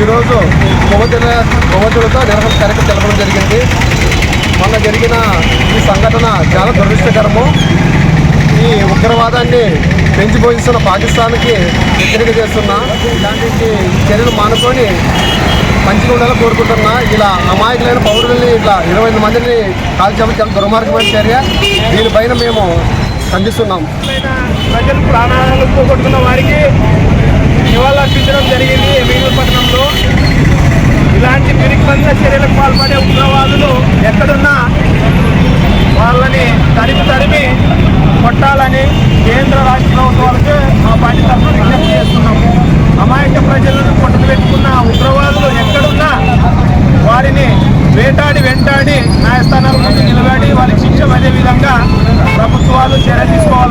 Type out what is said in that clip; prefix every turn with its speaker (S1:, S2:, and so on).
S1: ఈరోజు కొవ్వొత్తుల కొవ్వొత్తులతో నిరసన కార్యక్రమం తెలపడం జరిగింది. మొన్న జరిగిన ఈ సంఘటన చాలా దురదృష్టకరము. ఈ ఉగ్రవాదాన్ని పెంచిపోయిస్తున్న పాకిస్తాన్కి హెచ్చరిక చేస్తున్నా. ఇలాంటి చర్యలు మానుకొని మంచిగా ఉండాలని కోరుకుంటున్నా. ఇలా అమాయకులైన పౌరులని ఇట్లా ఇరవై ఐదు మందిని కాల్చడం చాలా దుర్మార్గమైన చర్య. దీనిపైన మేము ఖండిస్తున్నాం.
S2: ప్రజలు ప్రాణాలు పోగొట్టుకున్న వారికి ఇలాంటి చర్యలకు పాల్పడే ఉగ్రవాదులు ఎక్కడున్నా వాళ్ళని తరిమి తరిమి కొట్టాలని కేంద్ర రాష్ట్ర ప్రభుత్వాలకు మా పార్టీ తరఫున విజ్ఞప్తి చేస్తున్నాము అమాయక ప్రజలను కొట్టుకు పెట్టుకున్న ఉగ్రవాదులు ఎక్కడున్నా వారిని వేటాడి వెంటాడి న్యాయస్థానాల ముందు నిలబడి వాళ్ళకి శిక్ష పడే విధంగా తీసుకోవాలి.